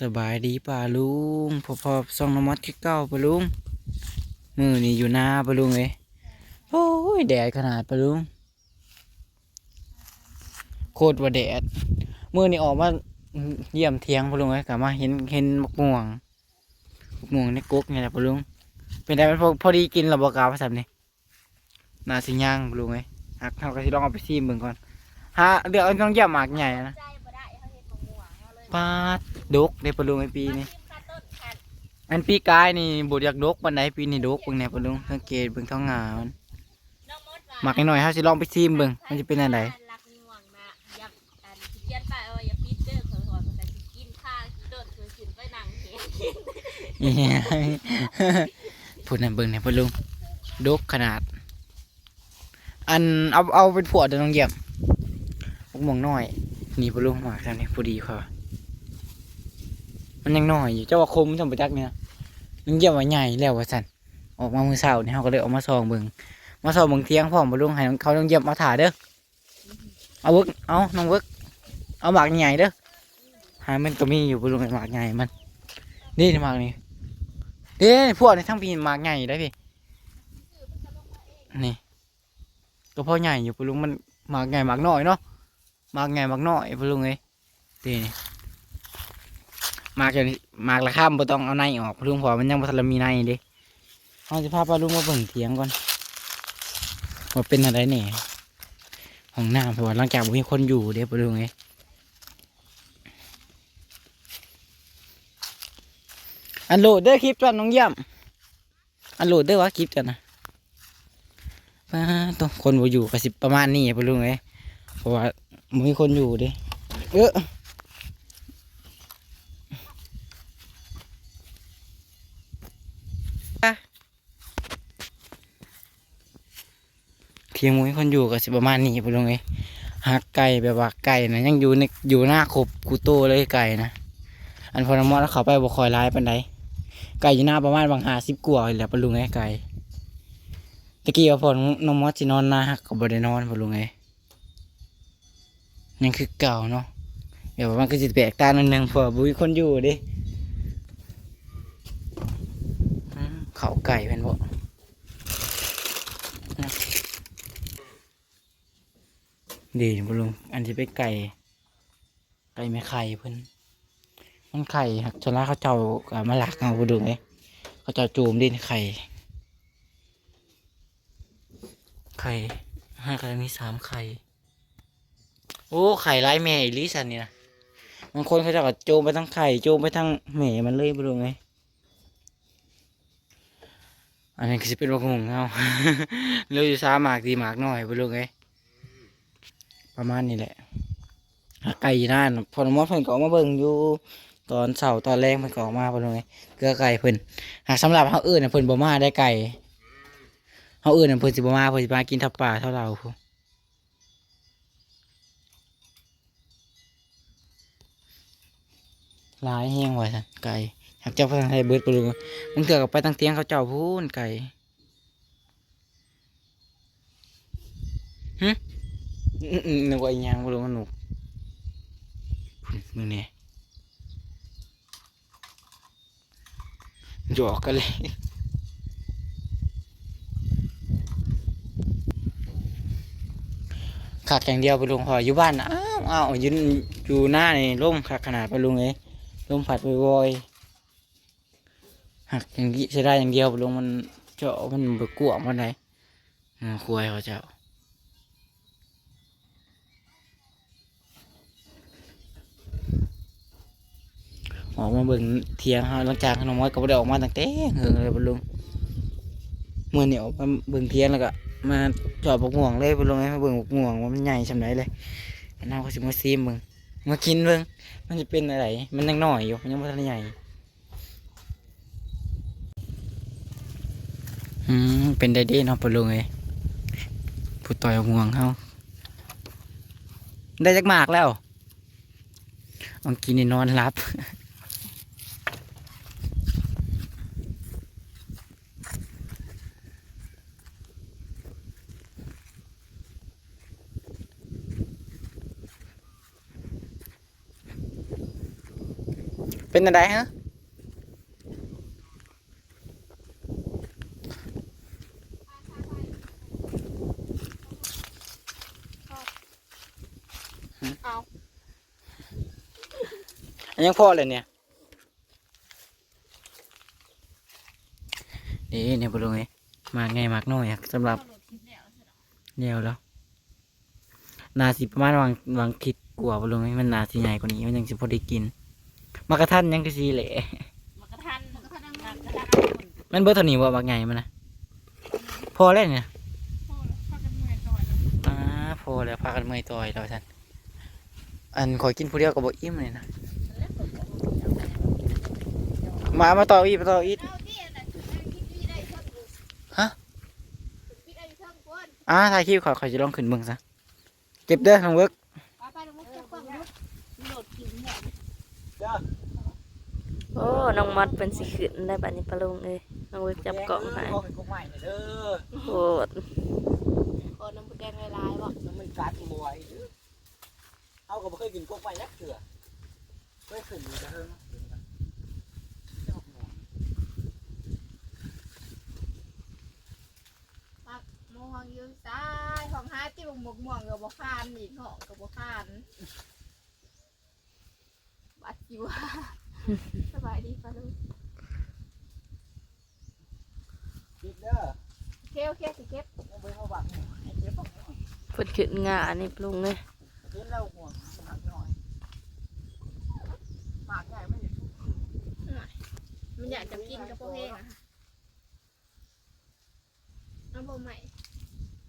สบายดีป่าลุงพอพอๆส่องน้ำมัดคือเก้าป่าลุงมือนี่อยู่หน้าป่าลุงเลยโอ้ยแดดขนาดป่าลุงโคตรว่าแดดมือนี่ออกมาเยี่ยมเทียงป่าลุงเลยกลับมาเห็นเห็นมะม่วงมะม่วงในกุ๊กนี่ะป่าลุงเป็นไงมันพอพอดีกินระบบกาวภาษาเนี่ยนาสิย่างป่าลุงเลยหักเขาก็สิลองเอาไปซีมเบิ่งก่อนฮะเดี๋ยวเอาต้องเยี่ยมหมากใหญ่นะ ปาดดกในป่าลุงไอปีนี้มาจิ้มข้าวต้นขัดอันปีกายนี่บดอยากดกปันไดปีนี้ดกเบิ่งแหน่ปะลุงสังเกตเบิ่งท้องงามันน้องมดว่าหมักให้หน่อยเฮาสิลองไปซิมเบิ่งมันจะเป็นอันใดรักม่วงนะอย่าอันสิเขียนไปเอาอย่าปิดเด้อเขาว่าแต่สิกินข้าวต้นคือสินไปนั่งเฮ็ดอีหยังพูดนั่นเบิ่งแหน่ปะลุงดกขนาด อันเอาเอาเป็นผัวเดี๋ยวน้องเยี่ยมพวกหมองน้อยนี่ปะลุงหมากทำนี่พอดีค่ะ มันยังหน้อยอยู่เจ้าว่าคมสมประจักเนี่ยน้องเยี่ยมว่าใหญ่แล้วว่าซั่นออกมามือเช้านี่ยเฮาก็เลยออกมาส่องเบิ่งมาส่องเบิ่งเที่ยงพร้อมปะลุงให้เขาน้องเยี่ยมมาถ่าเด้อเอาเวิกเอาน้องเวิกเอาหมากใหญ่เด้อหามันก็มีอยู่ปะลุงไอหมากใหญ่มันนี่หมากนี่เด้พวกในทั้งปีหมากใหญ่ได้พี่นี่ก็พอใหญ่อยู่ปะลุงมันหมากใหญ่หมากน้อยเนาะหมากใหญ่หมากน้อยปะลุงเอ้ยนี่นี่ มากอย่างนี้หมากละข้ามบ่ต้องเอาในออกลุงพอมันยังบ่ทันมีในเด้เอาสิพาปะลุงมาเบิ่งเถียงก่อนว่าเป็นอะไรแหน่ห้องน้ำเพราะว่าหลังจากมีคนอยู่เด้ปะลุงเอ้อันโหลดเด้อคลิปจ้ะน้องเยี่ยมอันโหลดเด้อวะคลิปจ้ะนะป้าต้องคนบ่อยู่ก็สิประมาณนี้ปะลุงเอ้เพราะว่ามีคนอยู่เด้เออ เทียงบ่มีคนอยู่ก็สิประมาณนี้ปะลุงเอ้ยหักไก่แบบว่าไก่นะยังอยู่ในอยู่หน้าขบกูโตเลยไก่นะอันพอนมอแล้วเขาไปบ่คอยร้ายปานใดไก่อยู่หน้าประมาณบางหาสิบกว่าเลยแหละปะลุงเอ้ไก่ตะกี้ว่าพอน้องมอดสินอนหน้าหักก็บ่ได้นอนปะลุงเอ้ยยังคือเก่าเนาะเดี๋ยวมันก็จะแปลกตาหนึ่งพอบุยคนอยู่ดิเขาไก่เป็นบ่นะ ดีบุลุงอันที่ไปไก่ไก่ไม่ไข่เพิ่นมันไข่หักชนละเขาเจ้ากับมาหลักเอาบุลุงเอ้เขาเจ้าจูมดินไข่ไข่ห้าไข่มีสามไข่โอ้ไข่ร้ายแม่อีลิสันนี่นะบางคนเขาจะก็โจมไปทั้งไข่โจมไปทั้งแม่มันเลยบรู้ไงอันนี้คือเป็นวงงเอาเลยอยู่าหมากดีหมากน้อยบรู้ไง ประมาณนี้แหละไก่ยี่นั่นพอนมอดเพิ่นก็ออกมาเบิ่งอยู่ตอนเสาร์ตอนแรกเพิ่นก็ออกมาบรู้ไงเกลือไก่เพิ่นหากสำหรับเฮาอื่นเพิ่นบ่มาได้ไก่เฮาอื่นเพิ่นสิบ่มาเพิ่นสิมากินทับป่าเท่าเราหลายแห้งว่ะสันไก่อยากจะไปทางไทยเบิดปลุงมึงเถื่อกับไปทางเตียงเขาเจ้าพูนไก่ฮึ นึกว่าอีหยังปลุงมันหนุกมึงเนี่ยหยอกกันเลยขักอย่างเดียวไปลุงพออยู่บ้านน่ะอ้าวอ้าวยืนอยู่หน้านี่ร่มขักขนาดไปลุงเอ้ยลมผัดวอยหักอย่างนี้ใช้ได้อย่างเดียวไปลงมันเจาะมันเบิกกวางมันไหนควายเขาเจ้า ออกมาเบิ่งเทียงเขาหลังจากขนมม้อยก็บ่ได้ออกมาตั้งแต่เหิงเลยบลุงเมื่อเนี่ยออกมาเบิ่งเทียงแล้วก็มาจาะบกม่วงเลยบลุงให้มาเบิ่งบกม่วงว่ามันใหญ่ชำไหนเลยอันนั้นก็สิมาซีมเบิ่งมากินเบิ่งมันจะเป็นอะไรมันยังน้อยอยู่มันยังไม่ทันใหญ่อืมเป็นได้ดีเนาะปะลุงเอ้ยผู้ต่อยเอาห่วงเขาได้จักมากแล้วเอากินนี่นอนรับ เป็นอะไรฮะอันยังพ่อเลยเนี่ย นี่เนี่ยบุรุษไงมาไงมากน้อยอะสำหรับเดียวแล้ว นาสิประมาณวางวางทิศกลัวบุรุษไงมันนาสิใหญ่กว่านี้มันยังสิพอได้กิน มากระทันยังก็สีแหละมันกระทันมันกระทันมันกระทันมันเบิดเท่านี้บ่บางไงมันนะพอแล้วเนี่ยอ่าพอแล้วพากันเมื่อยต่อยแล้วท่านอันขอยกินผู้เดียวก็บ่อิ่มเลยนะมามาต่ออีกมาต่ออีกฮะอ่าถ่ายคลิปขอยขอยจะลองขึ้นเบิ่งซะเก็บเด้อทางเวิร์ก โอ้น้องมัดเป็นสิขึ้นได้บัดนี้ปะลุงเอ้ยน้องเวิร์กจับกล่องให้ขอเป็นกองใหม่หน่อยเด้อโหดโอ้น้ำแดงลายๆบ่น้ำมันกัดบวยเอาก็บ่เคยกินกองใหม่ยักเถื่อเคยขึ้นอยู่แต่เฮิงมองอยู่ซ้ายของหาที่บ่หมกม่วงก็บ่คานอีกเหาะก็บ่คานบัดอยู่ สบายดีปะลูกกินเด้อโอเคโอเคสิเก็บเอาไปเอาบักให้เก็บบักหน่อยเพิ่นขึ้นงานี่ปะลุงเอ้ยกินแล้วห่วงหมักหน่อยหมากใหญ่ไม่ได้ทุกมันอยากจะกินกับพวกเองอะเอาบ่ใหม่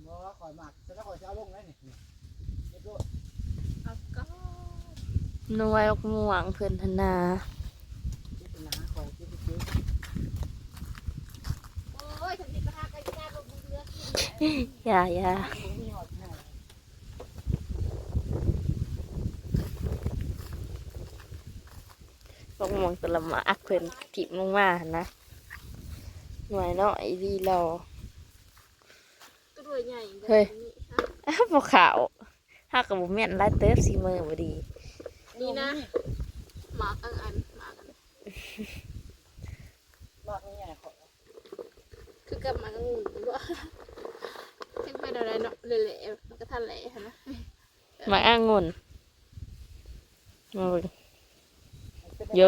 บ่ข่อยหมักแต่ถ้าข่อยจะเอาลงได้นี่นี่เก็บด้วยเอาก็หน่วยออกม่วงเพิ่นธนา เก็บเป็นหนาข่อยเก็บไปเก็บ โอ้ยทำสิประทากันยากบ่มีเลือกิน อย่าอย่าบ่มีหอดแน่ออกม่วงตะละหมากเพิ่นถิบลงมาหั่นนะ หน่วยน้อยดีรอก็ด้วยใหญ่เฮ้ยอ้าวบ่ขาวฮักกับบ่แม่นหลายเติบสีมือบ่ดีนี่นะหมากังอันหมากันหมากใหญ่ข่อยคือกับหมากังงูบ่ ถึงไปอะไรเนาะเละๆมันก็ทันเละหั่นนะหมากอ่างุ่นมาเบิ่งเป็นโย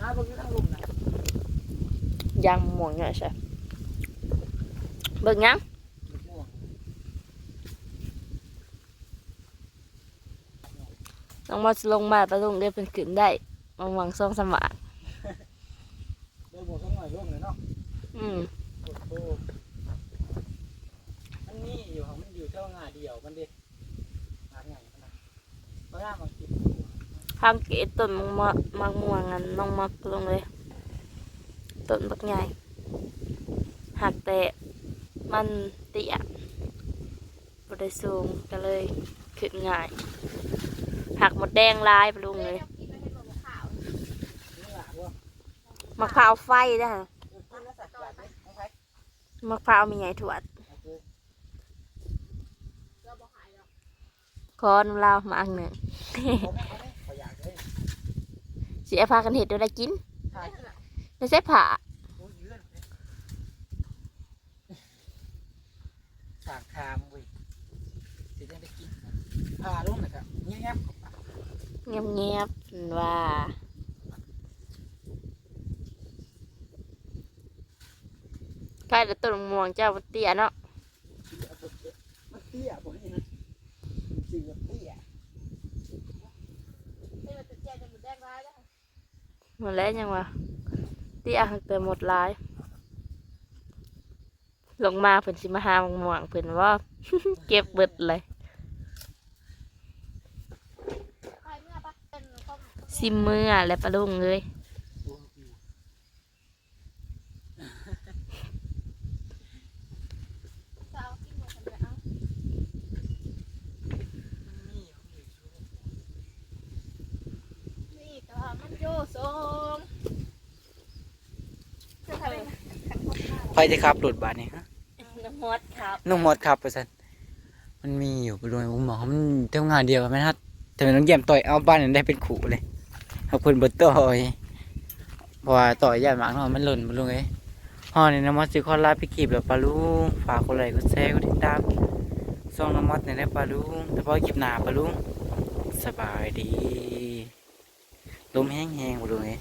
อ่าเบิ่งอยู่ทางลุ่มน่ะยางม่วงเนี่ยใช่เบิ่งยังม่วงน้องมอสลงมาตะลุงได้เป็นขึ้นได้มองวังซองสมากเดี๋ยวงหน่อยร่วมเลยเนาะอืมโอ้โหมันมีอยู่ของมันอยู่เท่างาเดียวมันดิหมากใหญ่ขนาดบ่งามบางทีทางเกตต้นมังมะมังม่วงอันน้องมักลงเลยต้นบักใหญ่หักแต่มันเตี้ยบได้สูงก็เลยขึ้นง่ายหักหมดแดงลายไปลุงเลย กินแล้วให้บ่บ่ขาว นี่ล่ะบ่ มะพร้าวไฟนะฮะเออกินแล้วสักอย่างไหมของไผมะพร้าวมีไงถวดโอเคก็บ่หายหรอกคอนำลาวมาอังหนึ่งผมเอาไหมขออยากเลยเสียพากันเห็ดเดี๋ยวได้กินถ่ายได้ใส่ผ้าโอ้ยเลื่อนเลยสากคามเว้ยสิจะได้กินพาลงนะครับเงียบๆเข้าไปเงียบเงียบๆว่า ใกล้แต่ต้นมะม่วงเจ้าเตี้ยเนาะมันเตี้ยบ่นี่นะจริงๆเตี้ยเฮ้ยมันจะแจ้งจะมันแดงร้ายแล้วหมดแล้วยังวะเตี้ยหักแต่หมดหลายลงมาเพิ่นสิมาหามะม่วงเพิ่นว่าเก็บเบิดเลยใครเมื่อปะเป็นข้อมซิมเมื่อและปลาลุงเลย สาวกินหมดทำไมเอานี่ก็มันโยทรงจะทำไม ไฟจะขับรถบาดนี่ฮะน้ำมดครับนุ่มหมดครับประสันวันมันมีอยู่ปะลุงผมบอกว่ามันเท่างานเดียวกันไหมครับแต่มันต้องเยี่ยมต่อยเอาบ้านนั้นได้เป็นขู่เลยเอาคนบดต่อยเพราะว่าต่อยยากมากเนาะมันหล่นปะลุงเอ้ยห่อนี่น้ำมัดซื้อคอลลาไปกีบแล้วปลาลุงฝากคนไหลคนแซ่คนติดตามส่องน้ำมัดในได้ปลาลุงแต่พอกีบหนาปลาลุงสบายดีลมแห้งๆปะลุงเอ้ย